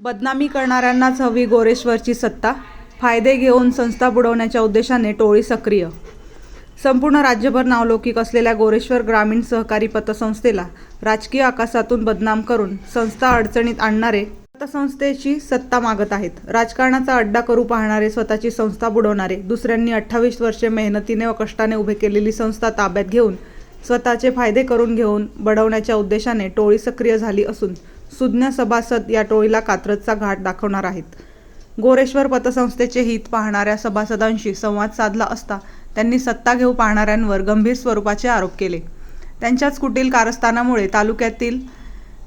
बदनामी करणाऱ्यांनाच हवी गोरेश्वरची सत्ता. फायदे घेऊन संस्था बुडवण्याच्या उद्देशाने टोळी सक्रिय. संपूर्ण राज्यभर नावलौकिक असलेल्या गोरेश्वर ग्रामीण सहकारी पतसंस्थेला राजकीय आकाशातून बदनाम करून संस्था अडचणीत आणणारे पतसंस्थेची सत्ता मागत आहेत. राजकारणाचा अड्डा करू पाहणारे स्वतःची संस्था बुडवणारे दुसऱ्यांनी अठ्ठावीस वर्षे मेहनतीने व कष्टाने उभे केलेली संस्था ताब्यात घेऊन स्वतःचे फायदे करून घेऊन बडवण्याच्या उद्देशाने टोळी सक्रिय झाली असून सुज्ञ सभासद या टोळीला कात्रजचा घाट दाखवणार आहेत. गोरेश्वर पतसंस्थेचे हित पाहणाऱ्या सभासदांशी संवाद साधला असता त्यांनी सत्ता घेऊ पाहणाऱ्यांवर गंभीर स्वरूपाचे आरोप केले. त्यांच्याच कुटील कारस्थानामुळे तालुक्यातील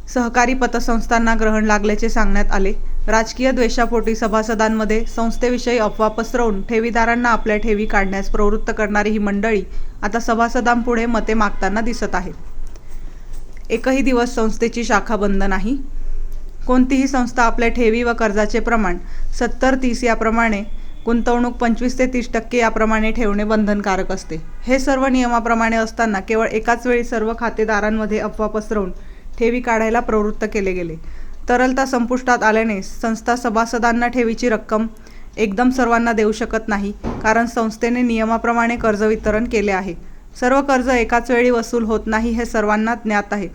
सहकारी पतसंस्थांना ग्रहण लागल्याचे सांगण्यात आले. राजकीय द्वेषापोटी सभासदांमध्ये संस्थेविषयी अफवा पसरवून ठेवीदारांना आपल्या ठेवी काढण्यास प्रवृत्त करणारी ही मंडळी आता सभासदांपुढे मते मागताना दिसत आहेत एकही दिवस संस्थेची शाखा बंद नाही. कोणतीही संस्था आपल्या ठेवी व कर्जाचे प्रमाण सत्तर तीस याप्रमाणे गुंतवणूक पंचवीस ते तीस टक्के याप्रमाणे ठेवणे बंधनकारक असते. हे सर्व नियमाप्रमाणे असताना केवळ एकाच वेळी सर्व खातेदारांमध्ये अफवा पसरवून ठेवी काढायला प्रवृत्त केले गेले. तरलता संपुष्टात आल्याने संस्था सभासदांना ठेवीची रक्कम एकदम सर्वांना देऊ शकत नाही कारण संस्थेने नियमाप्रमाणे कर्ज वितरण केले आहे. सर्व कर्ज एकाच वेळी वसूल होत नाही हे सर्वांना ज्ञात आहे.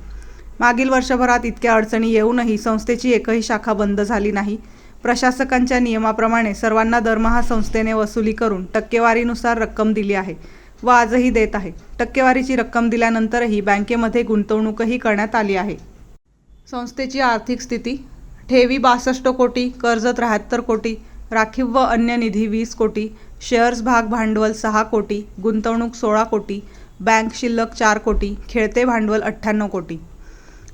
मागील वर्षभरात इतक्या अडचणी येऊनही संस्थेची एकही शाखा बंद झाली नाही. प्रशासकांच्या नियमाप्रमाणे सर्वांना दरमहा संस्थेने वसुली करून टक्केवारीनुसार रक्कम दिली आहे व आजही देत आहे. टक्केवारीची रक्कम दिल्यानंतरही बँकेमध्ये गुंतवणूकही करण्यात आली आहे. संस्थेची आर्थिक स्थिती? ठेवी बासष्ट कोटी कर्ज त्र्याहत्तर कोटी राखीव व अन्य निधी वीस कोटी शेअर्स भाग भांडवल सहा कोटी गुंतवणूक सोळा कोटी बँक शिल्लक चार कोटी खेळते भांडवल अठ्ठ्याण्णव कोटी.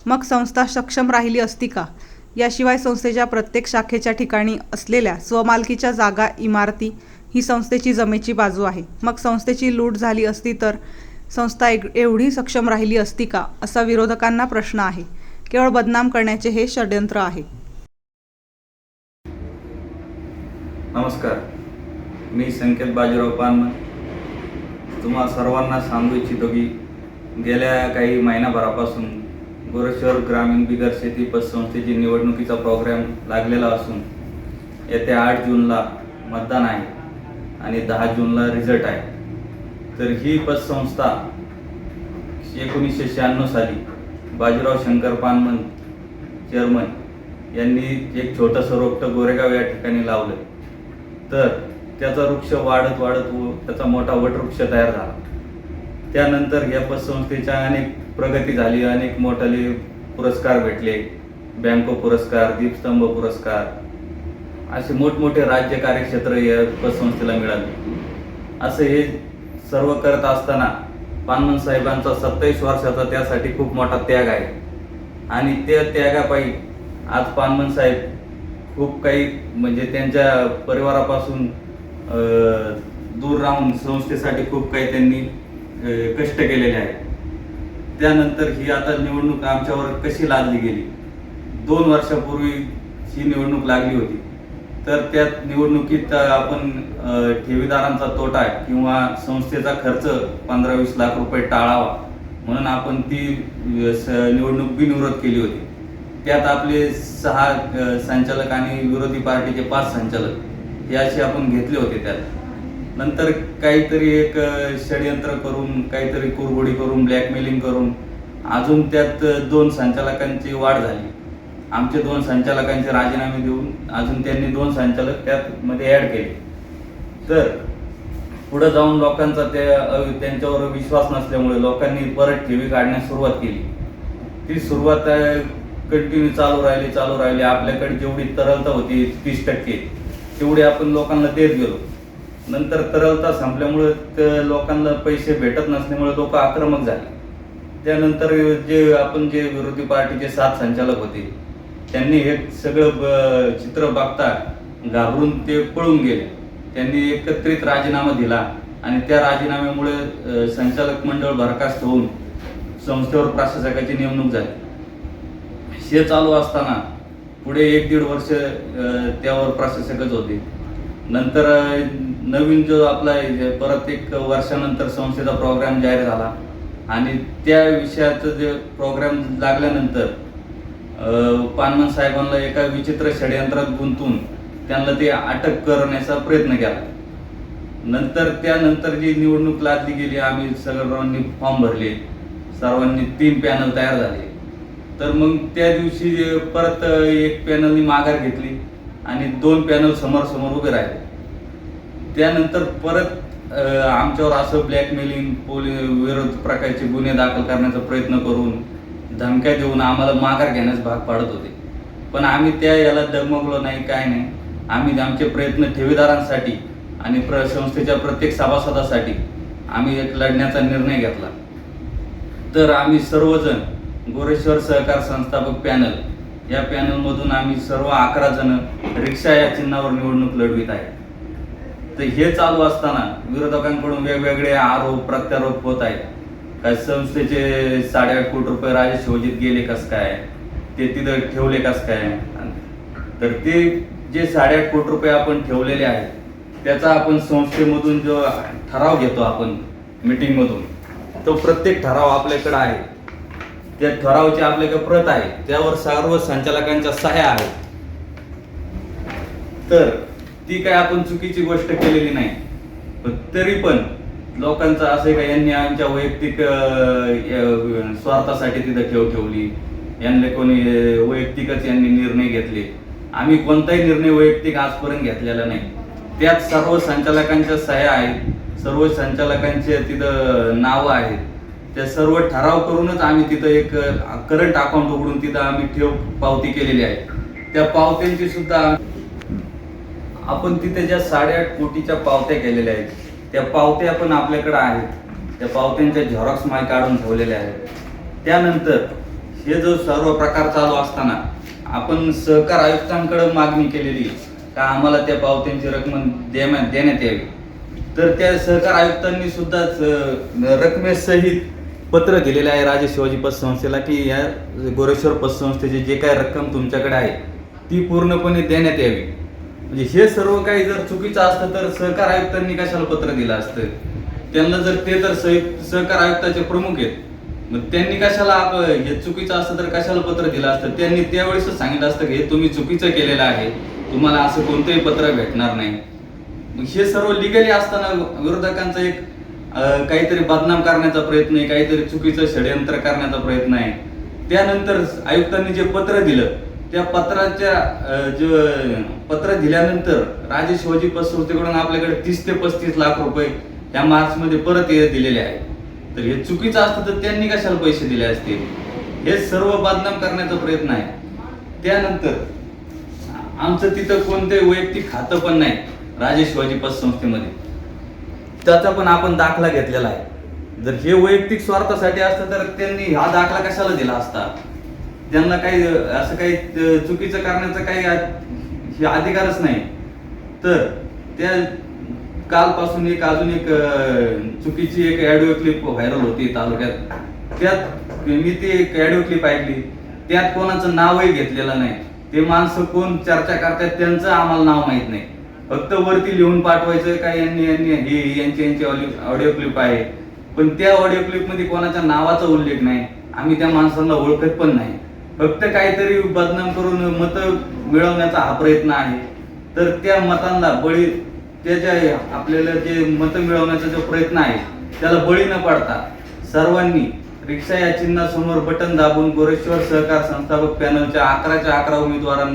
मग संस्था सक्षम राहिली असती का? याशिवाय संस्थेच्या प्रत्येक शाखेच्या ठिकाणी असलेल्या स्वमालकीच्या जागा इमारती ही संस्थेची जमेची बाजू आहे. मग संस्थेची लूट झाली असती तर संस्था एवढी सक्षम राहिली असती का? असा विरोधकांना प्रश्न आहे. केवळ बदनाम करण्याचे हे षड्यंत्र आहे. नमस्कार. मी संकेत बाजीराव पान. तुम्हा सर्वांना सांगू इच्छितो की गेल्या काही महिनाभरापासून गोरेश्वर ग्रामीण बिगर शेती पतसंस्थेची निवडणुकीचा प्रोग्राम लागलेला असून येत्या आठ जूनला मतदान आहे आणि दहा जूनला रिझल्ट आहे. तर ही पतसंस्था एकोणीसशे शहाण्णव साली बाजीराव शंकर पानमन चेअरमन यांनी एक छोटंसं रोपटं गोरेगाव या ठिकाणी लावलं. तर त्याचा वृक्ष वाढत वाढत व त्याचा मोठा वटवृक्ष तयार झाला. त्यानंतर या पतसंस्थेच्या अनेक प्रगती झाली अनेक मोठाले पुरस्कार भेटले. बँको पुरस्कार दीपस्तंभ पुरस्कार. असे मोठमोठे राज्य कार्यक्षेत्र या पतसंस्थेला मिळाले. असं हे सर्व करत असताना पानमन साहेबांचा सत्तावीस वर्षाचा त्यासाठी खूप मोठा त्याग आहे. आणि त्या त्यागापायी आज पानमन साहेब खूप काही म्हणजे त्यांच्या परिवारापासून दूर राहून संस्थेसाठी खूप काही त्यांनी कष्ट केलेले आहेत. त्यानंतर ही आता निवडणूक आमच्यावर कशी लादली गेली? दोन वर्षापूर्वी ही निवडणूक लागली होती. तर त्या निवडणुकीत आपण ठेवीदारांचा तोटा किंवा संस्थेचा खर्च पंधरा वीस लाख रुपये टाळावा म्हणून आपण ती स- निवडणूक बिनविरोध केली होती. त्यात आपले सहा संचालक आणि विरोधी पार्टीचे पाच संचालक हे असे आपण घेतले होते त्यात. नंतर काहीतरी एक षडयंत्र करून काहीतरी कुरबोडी करून ब्लॅकमेलिंग करून अजून त्यात दोन संचालकांची वाढ झाली. आमचे दोन संचालकांचे राजीनामे देऊन अजून त्यांनी दोन संचालक त्यात मध्ये ॲड केले. तर पुढे जाऊन लोकांचा त्या त्यांच्यावर विश्वास नसल्यामुळे लोकांनी परत ठेवी काढण्यास सुरुवात केली. ती सुरुवात कंटिन्यू चालू राहिली चालू राहिली. आपल्याकडे जेवढी तरलता होती तीस टक्के तेवढी आपण लोकांना देत गेलो. नंतर तरलता संपल्यामुळे लोकांना पैसे भेटत नसल्यामुळे लोक आक्रमक झाले. त्यानंतर जे आपण जे विरोधी पार्टीचे सात संचालक होते त्यांनी हे सगळं ब- चित्र बघता घाबरून ते पळून गेले. त्यांनी एकत्रित राजीनामा दिला आणि त्या राजीनाम्यामुळे संचालक मंडळ बरखास्त होऊन संस्थेवर प्रशासकाची नेमणूक झाली. हे चालू असताना पुढे एक दीड वर्ष त्यावर प्रशासकच होते. नंतर नवीन जो आपला परत एक वर्षानंतर संस्थेचा प्रोग्राम जाहीर झाला. आणि त्या विषयाचं जे प्रोग्राम लागल्यानंतर पानमन साहेबांना एका विचित्र षडयंत्रात गुंतून त्यांना ते अटक करण्याचा प्रयत्न केला. नंतर त्यानंतर जी निवडणूक लादली गेली आम्ही सर्वांनी फॉर्म भरले. सर्वांनी तीन पॅनल तयार झाले. तर मग त्या दिवशी परत एक पॅनलनी माघार घेतली आणि दोन पॅनल समोर समोर उभे राहिले. त्यानंतर परत आमच्यावर असं ब्लॅकमेलिंग पोलीस विरोध प्रकारचे गुन्हे दाखल करण्याचा प्रयत्न करून धमक्या देऊन आम्हाला माघार घेण्यास भाग पाडत होते. पण आम्ही त्या याला दगमगलो नाही काय नाही. आम्ही आमचे प्रयत्न ठेवीदारांसाठी आणि प्र संस्थेच्या प्रत्येक सभासदासाठी आम्ही एक लढण्याचा निर्णय घेतला. तर आम्ही सर्वजण गोरेश्वर सहकार संस्थापक पॅनल या पॅनलमधून आम्ही सर्व अकरा जण रिक्षा या चिन्हावर निवडणूक लढवित आहे तर हे चालू असताना विरोधकांकडून वेगवेगळे आरोप प्रत्यारोप होत आहेत. काय संस्थेचे साडेआठ कोटी रुपये राजे शिवजीत गेले कस काय? ते तिथं ठेवले कस काय? तर ते जे साडेआठ कोटी रुपये आपण ठेवलेले आहेत त्याचा आपण संस्थेमधून जो ठराव घेतो आपण मिटिंगमधून तो प्रत्येक ठराव आपल्याकडे आहे. त्या ठरावाची आपल्याकडे प्रत आहे. त्यावर सर्व संचालकांच्या सह्या आहेत. तर ती काय आपण चुकीची गोष्ट केलेली नाही. पण तरी पण लोकांचं असं आहे का यांनी आमच्या वैयक्तिक स्वार्थासाठी तिथं ठेव ठेवली. यांना कोणी वैयक्तिकच यांनी निर्णय घेतले. आम्ही कोणताही निर्णय वैयक्तिक आजपर्यंत घेतलेला नाही. त्यात सर्व संचालकांच्या सह्या आहेत. सर्व संचालकांचे तिथं नावं आहेत. त्या सर्व ठराव करूनच आम्ही तिथं एक करंट अकाउंट उघडून तिथं आम्ही ठेव पावती केलेली आहे. त्या पावत्यांची सुद्धा आपण तिथे ज्या साडेआठ कोटीच्या पावत्या केलेल्या आहेत त्या पावत्या पण आपल्याकडे आहेत. त्या पावत्यांच्या झेरॉक्स माय काढून ठेवलेल्या आहेत. त्यानंतर हे जो सर्व प्रकार चालू असताना आपण सहकार आयुक्तांकडे मागणी केलेली का आम्हाला त्या पावत्यांची रक्कम देण्यात देण्यात यावी. तर त्या सहकार आयुक्तांनी सुद्धा स- रकमेसहित पत्र दिलेलं आहे राजे शिवाजी पतसंस्थेला की या गोरेश्वर पतसंस्थेची जे काही रक्कम तुमच्याकडे आहे ती पूर्णपणे देण्यात यावी. म्हणजे हे सर्व काही जर चुकीचं असतं तर सहकार आयुक्तांनी कशाला पत्र दिलं असतं? त्यांना जर ते तर सहकार आयुक्ताचे प्रमुख आहेत मग त्यांनी कशाला आपलं हे चुकीचं असतं तर कशाला पत्र दिलं असतं? त्यांनी त्यावेळेस सांगितलं असतं की हे तुम्ही चुकीचं केलेलं आहे तुम्हाला असं कोणतंही पत्र भेटणार नाही. मग हे सर्व लिगली असताना विरोधकांचा एक काहीतरी बदनाम करण्याचा प्रयत्न आहे काहीतरी चुकीचं षडयंत्र करण्याचा प्रयत्न आहे. त्यानंतर आयुक्तांनी जे पत्र दिलं त्या पत्राच्या जे पत्र दिल्यानंतर राजे शिवाजी पतसंस्थेकडून आपल्याकडे तीस ते पस्तीस लाख रुपये या मार्च मध्ये परत ये- दिलेले आहेत. तर हे चुकीचं असतं तर त्यांनी कशाला पैसे दिले असतील हे सर्व बदनाम करण्याचा प्रयत्न आहे. त्यानंतर आमचं तिथं कोणतंही वैयक्तिक खातं पण नाही राजे शिवाजी पतसंस्थेमध्ये. त्याचा पण आपण दाखला घेतलेला आहे. जर हे वैयक्तिक स्वार्थासाठी असतं तर त्यांनी हा दाखला कशाला दिला असता? त्यांना काही असं काही चुकीचं करण्याचा काही हे अधिकारच नाही. तर त्या कालपासून एक अजून एक चुकीची एक ॲडिओ क्लिप व्हायरल होती तालुक्यात. त्यात मी ती एक ॲडिओ क्लिप ऐकली. त्यात कोणाचं नावही घेतलेलं नाही. ते माणसं कोण चर्चा करतात त्यांचं आम्हाला नाव माहीत नाही. फक्त वरती लिहून पाठवायचं काय यांनी यांनी हे यांची यांची ऑडिओ क्लिप आहे. पण त्या ऑडिओ क्लिपमध्ये कोणाच्या नावाचा उल्लेख नाही. आम्ही त्या माणसांना ओळखत पण नाही. फक्त काहीतरी बदनाम करून मत मिळवण्याचा हा प्रयत्न आहे. तर त्या मतांना बळी त्याच्या आपल्याला जे मत मिळवण्याचा जो प्रयत्न आहे त्याला बळी न पडता सर्वांनी रिक्षा या चिन्हासमोर बटन दाबून गोरेश्वर सहकार संस्थापक पॅनलच्या अकराच्या अकरा उमेदवारांना